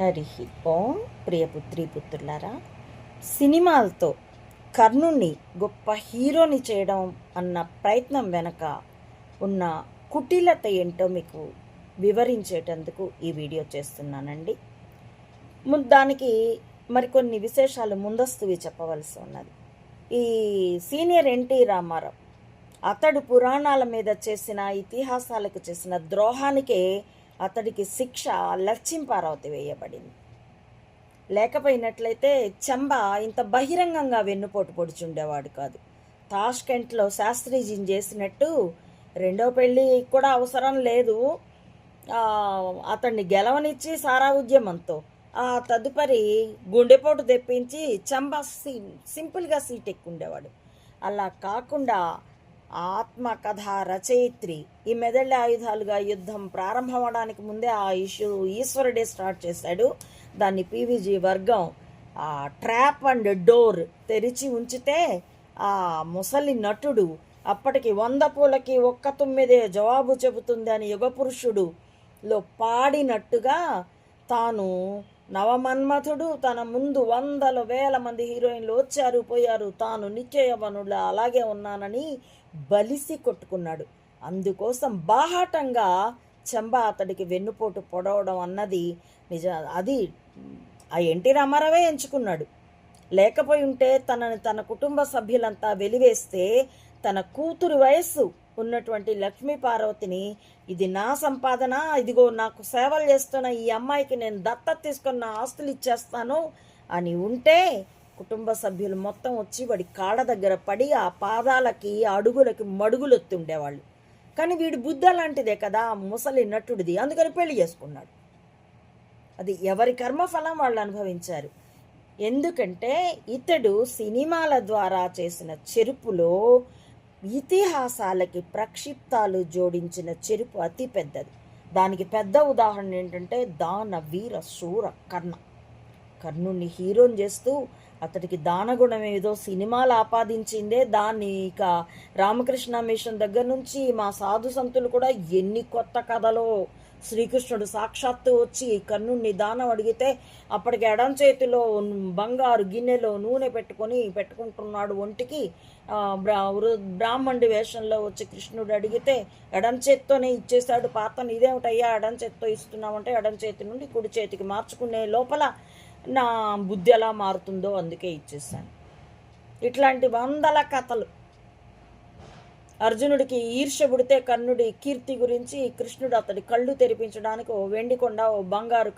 హరి ఓం ప్రియపుత్రి పుత్రులారా సినిమాలతో కర్ణుణ్ణి గొప్ప హీరోని చేయడం అన్న ప్రయత్నం వెనక ఉన్న కుటిలత ఏంటో మీకు వివరించేటందుకు ఈ వీడియో చేస్తున్నానండి. దానికి మరికొన్ని విశేషాలు ముందస్తువి చెప్పవలసి ఉన్నది. ఈ సీనియర్ ఎన్టీ రామారావు అతడు పురాణాల మీద చేసిన ఇతిహాసాలకు చేసిన ద్రోహానికే అతడికి శిక్ష లచ్చింపారవతి వేయబడింది. లేకపోయినట్లయితే చెంబ ఇంత బహిరంగంగా వెన్నుపోటు పొడుచుండేవాడు కాదు. తాష్కెంట్లో శాస్త్రీజీని చేసినట్టు రెండో పెళ్ళి కూడా అవసరం లేదు. అతన్ని గెలవనిచ్చి సారా ఉద్యమంతో ఆ తదుపరి గుండెపోటు తెప్పించి చెంబ సి సింపుల్గా సీట్ ఎక్కుండేవాడు అలా కాకుండా ఆత్మకథ రచయిత్రి. ఈ మెదళ్ళ ఆయుధాలుగా యుద్ధం ప్రారంభమవడానికి ముందే ఆ ఇష్యూ ఈశ్వరుడే స్టార్ట్ చేశాడు. దాన్ని పీవీజీ వర్గం ఆ ట్రాప్ అండ్ డోర్ తెరిచి ఉంచితే ఆ ముసలి నటుడు అప్పటికి వంద పూలకి ఒక్క తొమ్మిదే జవాబు చెబుతుంది అని యుగపురుషుడు లో పాడినట్టుగా తాను నవమన్మథుడు తన ముందు వందల వేల మంది హీరోయిన్లు వచ్చారు పోయారు. తాను నిత్యయవనుల అలాగే ఉన్నానని బలిసి కొట్టుకున్నాడు. అందుకోసం బాహాటంగా చెంబ అతడికి వెన్నుపోటు పొడవడం అన్నది నిజ అది ఆ ఎన్టీ రామారావే ఎంచుకున్నాడు. లేకపోయి ఉంటే తనని తన కుటుంబ సభ్యులంతా వెలివేస్తే తన కూతురు వయస్సు ఉన్నటువంటి లక్ష్మీ పార్వతిని ఇది నా సంపాదన ఇదిగో నాకు సేవలు చేస్తున్న ఈ అమ్మాయికి నేను దత్తత తీసుకున్న ఆస్తులు ఇచ్చేస్తాను అని ఉంటే కుటుంబ సభ్యులు మొత్తం వచ్చి వాడి కాళ్ళ దగ్గర పడి ఆ పాదాలకి అడుగులకి మడుగులు ఎత్తుండేవాళ్ళు కానీ వీడి బుద్ధ లాంటిదే కదా ముసలి నటుడిది. అందుకని పెళ్ళి చేసుకున్నాడు. అది ఎవరి కర్మఫలం వాళ్ళు అనుభవించారు. ఎందుకంటే ఇతడు సినిమాల ద్వారా చేసిన చెరుపులో ఇతిహాసాలకి ప్రక్షిప్తాలు జోడించిన చెరుపు అతి పెద్దది. దానికి పెద్ద ఉదాహరణ ఏంటంటే దాన వీర శూర కర్ణ. కర్ణుణ్ణి హీరోని చేస్తూ అతడికి దానగుణం ఏదో సినిమాలు ఆపాదించిందే. దాన్ని ఇక రామకృష్ణ మిషన్ దగ్గర నుంచి మా సాధు సంతులు కూడా ఎన్ని కొత్త కథలో శ్రీకృష్ణుడు సాక్షాత్తు వచ్చి కర్ణుణ్ణి దానం అడిగితే అప్పటికి ఎడం చేతిలో బంగారు గిన్నెలో నూనె పెట్టుకొని పెట్టుకుంటున్నాడు ఒంటికి. బ్రా బ్రాహ్మణుడి వేషంలో వచ్చి కృష్ణుడు అడిగితే ఎడం చేత్తోనే ఇచ్చేశాడు. పాతను ఇదేమిటయ్యా ఎడం చేత్తో ఇస్తున్నామంటే ఎడం చేతి నుండి కుడి చేతికి మార్చుకునే లోపల నా బుద్ధి ఎలా మారుతుందో అందుకే ఇచ్చేసాను ఇట్లాంటి వందల కథలు. అర్జునుడికి ఈర్ష్య పుడితే కర్ణుడి కీర్తి గురించి కృష్ణుడు అతడి కళ్ళు తెరిపించడానికి ఓ వెండి కొండ ఓ బంగారు